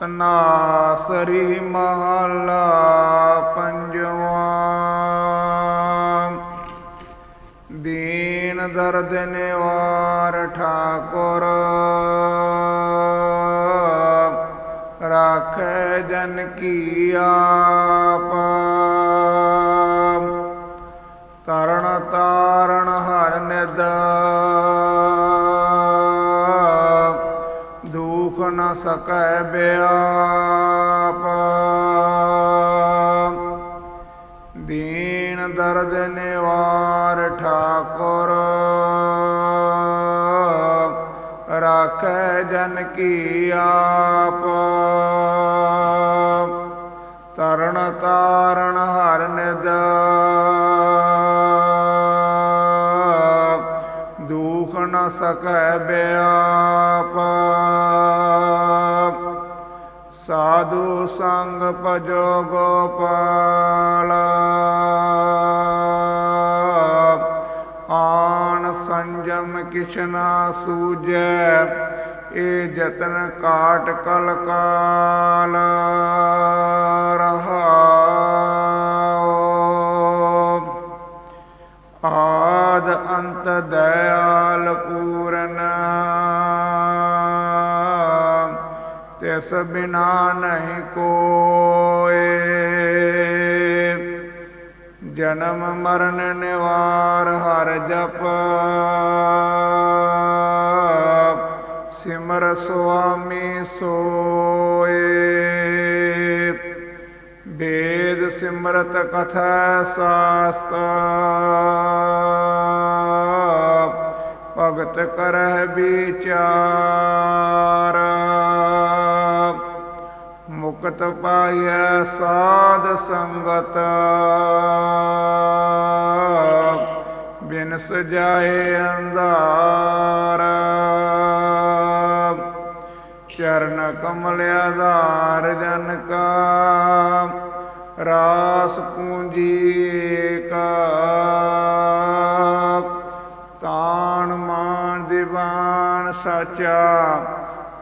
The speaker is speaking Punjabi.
ਤਨਾਸਰੀ ਮਹਲਾ ਪੰਜਵਾਂ। ਦੀਨ ਦਰਦ ਨਿਵਾਰ ਠਾਕੁਰ। ਰਾਖੈ ਜਨ ਕੀ ਆਪ। ਤਰਣ ਤਾਰਣ ਹਰ ਨਿਦ ਦੁਖ ਨ ਸਕੈ ਬਿਆਪ। ਦੀਨ ਦਰਦ ਨਿਵਾਰ ਠਾਕੁਰ। ਰਾਖੈ ਜਨ ਕੀ ਆਪ। ਤਰਣ ਤਾਰਣ ਹਰ ਨਿਦ। ਦੁਖ ਨ ਸਕੈ ਬਿਆਪ। ਸਾਧੂ ਸੰਗ ਭਜੋ ਗੋਪਾਲ। ਆਣ ਸੰਜਮ ਕਿਛਨਾ ਸੂਜੈ ਏ ਜਤਨ ਕਾਟ ਕਲ ਕਾਲ ਤਿਸ ਬਿਨਾ ਨਹੀਂ ਕੋਏ ਜਨਮ, ਮਰਨ, ਨਿਵਾਰ, ਹਰ ਜਪ। ਸਿਮਰ, ਸੁਆਮੀ, ਸੋਏ। ਵੇਦ, ਸਿਮਰਤ, ਕਥਾ, ਸਾਸਤ। ਭਗਤ ਕਰਹਿ, ਵਿਚਾਰ। ਮੁਕਤ ਪਾਈਐ ਸਾਧ ਸੰਗਤ। ਬਿਨ ਸਜਾਏ ਅੰਧਾਰ। ਚਰਨ ਕਮਲ ਆਧਾਰ ਜਨ ਕਾ। ਰਾਸ ਪੂੰਜੀ ਕਾ। ਤਾਣ ਮਾਨ ਦੀਵਾਨ ਸਾਚਾ।